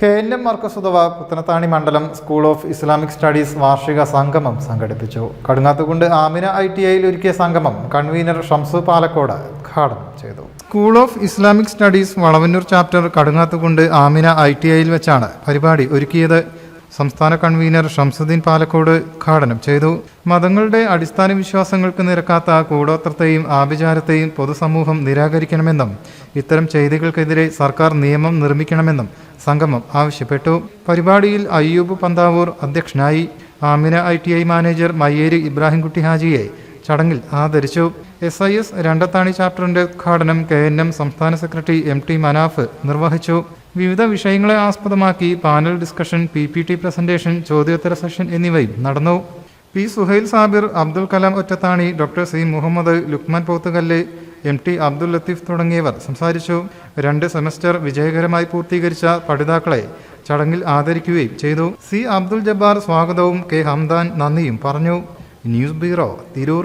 K N M മർക്കസുതവ പുത്തനത്താണി മണ്ഡലം school of Islamic studies വാർഷിക സംഗമം സംഘടിപ്പിച്ചു. കടുങ്ങാത്തുകുണ്ട് ആമിന ഐ ടി ഐയിൽ ഒരുക്കിയ സംഗമം കൺവീനർ ഷംസു പാലക്കോട് ഉദ്ഘാടനം ചെയ്തു. School of Islamic studies Valavannur chapter Kadungathukundu Amina I T ഐയിൽ വെച്ചാണ് പരിപാടി ഒരുക്കിയത്. സംസ്ഥാന കൺവീനർ ഷംസുദ്ദീൻ പാലക്കോട് ഉദ്ഘാടനം ചെയ്തു. മതങ്ങളുടെ അടിസ്ഥാന വിശ്വാസങ്ങൾക്ക് നിരക്കാത്ത കൂടോത്രത്തെയും ആഭിചാരത്തെയും പൊതുസമൂഹം നിരാകരിക്കണമെന്നും ഇത്തരം ചെയ്തികൾക്കെതിരെ സർക്കാർ നിയമം നിർമ്മിക്കണമെന്നും സംഗമം ആവശ്യപ്പെട്ടു. പരിപാടിയിൽ അയ്യൂബ് പന്താവൂർ അധ്യക്ഷനായി Amina I T I manager Mayyeri Ibrahimkutty ഹാജിയെ ചടങ്ങിൽ ആദരിച്ചു. എസ് ഐ എസ് രണ്ടത്താണി ചാപ്റ്ററിന്റെ ഉദ്ഘാടനം കെ എൻ എം സംസ്ഥാന സെക്രട്ടറി എം ടി മനാഫ് നിർവഹിച്ചു. വിവിധ വിഷയങ്ങളെ ആസ്പദമാക്കി panel discussion P P T presentation ചോദ്യോത്തര സെഷൻ എന്നിവയും നടന്നു. P Suhail Sabir Abdul Kalam Ottathani doctor C Muhammad Luqman Pothukallu M T Abdul Latheef തുടങ്ങിയവർ സംസാരിച്ചു. രണ്ട് സെമസ്റ്റർ വിജയകരമായി പൂർത്തീകരിച്ച പഠിതാക്കളെ ചടങ്ങിൽ ആദരിക്കുകയും ചെയ്തു. സി അബ്ദുൽ ജബ്ബാർ സ്വാഗതവും കെ ഹംദാൻ നന്ദിയും പറഞ്ഞു. News bureau Tirur.